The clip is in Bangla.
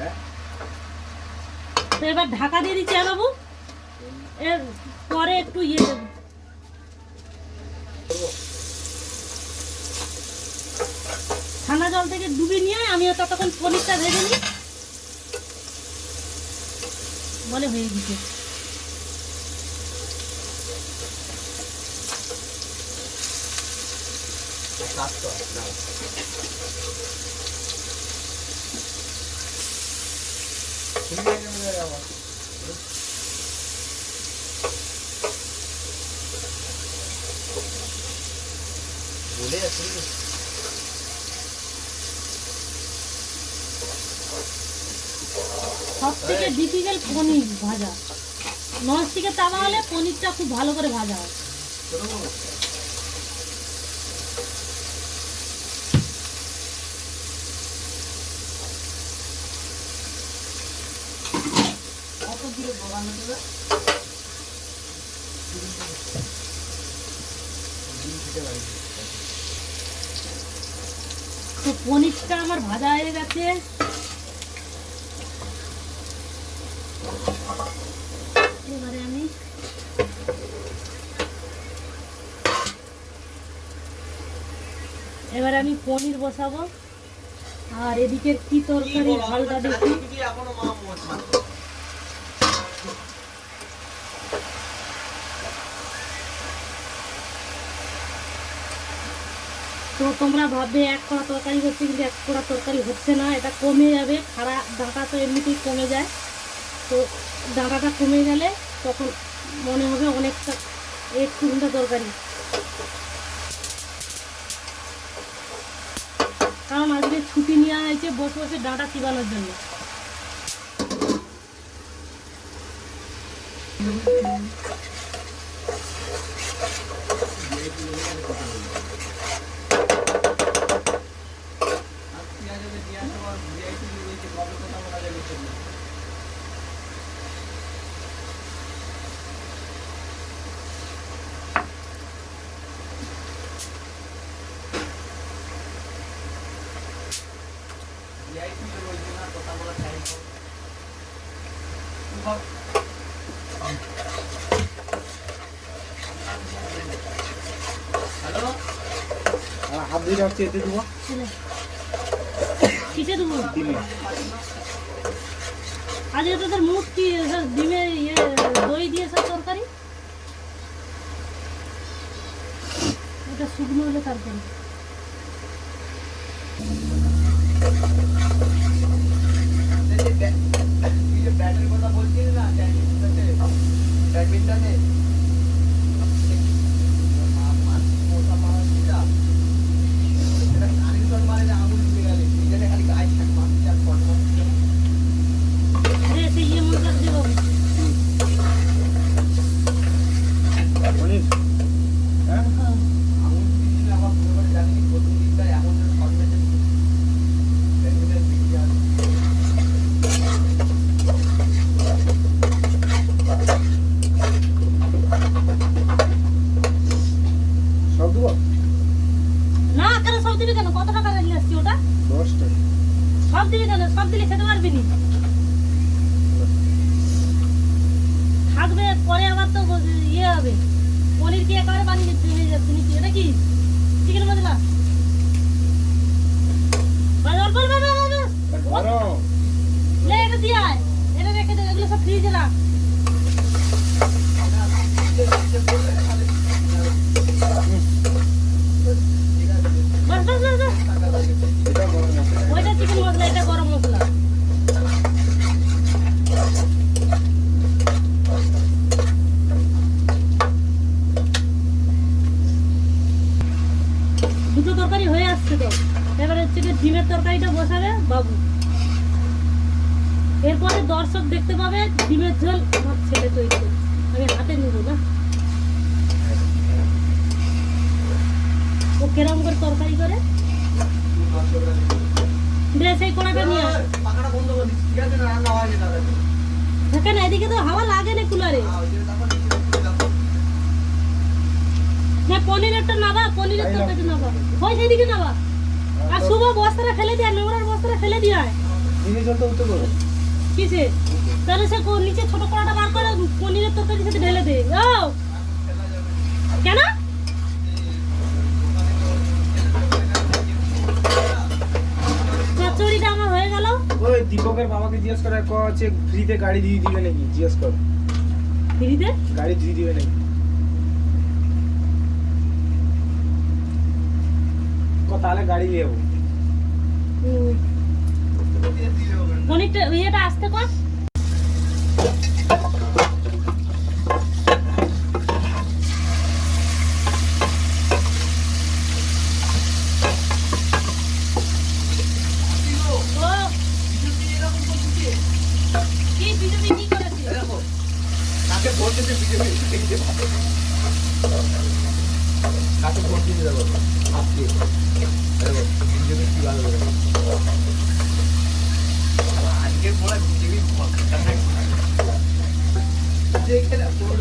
হ্যাঁ। তো এবার ঢাকা দিয়ে দিচ্ছি হ্যাঁ বাবু। এর পরে একটু ইয়ে দেবো। ঠান্ডা জল থেকে ডুবি নিয়ে আমিও ততক্ষণ পনিরটা ভেজে নিই। বলে হয়ে গেছে। কাজ তো না ঠিক আছে আবার বলে আছে সব থেকে ডিফিকাল্ট পনির ভাজা। ননস্টিকের তাওয়া হলে পনিরটা খুব ভালো করে ভাজা হয়। তো পনিরটা আমার ভাজা হয়ে গেছে। এবারে আমি এবারে আমি পনির বসাবো। আর এদিকে কি তরকারি হালকা দেখি। তোমরা ভাববে, এক কড়া তরকারি হচ্ছে কিন্তু এক কড়া তরকারি হচ্ছে না, এটা কমে যাবে। খাড়া ডাঁটা তো এমনিতেই কমে যায়। তো ডাঁটাটা কমে গেলে তখন মনে হবে অনেকটা একটু ঘণ্টা তরকারি। কারণ আজকে ছুটি নেওয়া হয়েছে বসে বসে ডাঁটা চিবানোর জন্য। হ্যালো হাত ধুয়ে যাচ্ছে এতে দেবো কিসে দেবো ডিমে। আজকে তোদের মুখ কি সব ডিমে ইয়ে দই দিয়ে তরকারি? এটা শুকনো হলে তারপরে ব্যাটের কথা বলছিস না ব্যাডমিন্টনে আরে সে ইয়ে মশলা দিয়ে বাবু হ্যাঁ। সব দেবো না কেন সব দিবি কেন? কত টাকা নিয়ে আসছি ওটা? সব দিবি কেন? সব দিলে খেতে পারবি নি? থাকবে পরে আবার তো ইয়ে হবে। পনির কি একেবারে বানিয়ে জমে যাচ্ছে নাকি এটা কি? চিকেন মশলা? এটা দিয়ে এটা রেখে দে এগুলো সব ফ্রিজে রাখ বাস বাস বাস বাস এটা গরম আছে ওইটা চিকেন মশলা এটা গরম মশলা দুটো হচ্ছে ডিমের তরকারিটা বসাবে বাবু। এরপরে দর্শক দেখতে পাবে ডিমের ঝোল আমার ছেলে তৈরি আমি হাতে নিব না। ও কেরম করে তরকারি করে? কড়াটা নিয়ে আস দেখেন এদিকে তো হাওয়া লাগে না কুলারে ওই জন্য তারপর নিচে তুলে দাও। না পনিরেরটা নাবা পনিরের তরকারিটা নাবা হয় সেদিকে নাবা আর শুভ বস্তাটা ফেলে দিয়ে নোংরার বস্তাটা ফেলে দিয়ে। আয় জলটা উঠতে করো কিসে? তাহলে সে নিচে ছোট কড়াটা বার করে পনিরের তরকারি সাথে ঢেলে দে। ও! কেন? কচুরিটা আমার হয়ে গেল। ওই দীপকের বাবাকে জিজ্ঞেস করে ক হচ্ছে ফ্রিতে গাড়ি দিয়ে দিবে নাকি? জিজ্ঞেস কর। ফ্রিতে? গাড়ি দিয়ে দিবে নাকি? তাহলে গাড়ি নিয়ে যাব ইয়েটা আসতে কর কি বিজেপি কি করেছে? কাকে ভোট দিতে বিজেপি কাকে ভোট দিতে যাব? আজকে। দেখো বিজেপি কি ভালো করে আজকে পড়া বিজেপি দেখে ভোট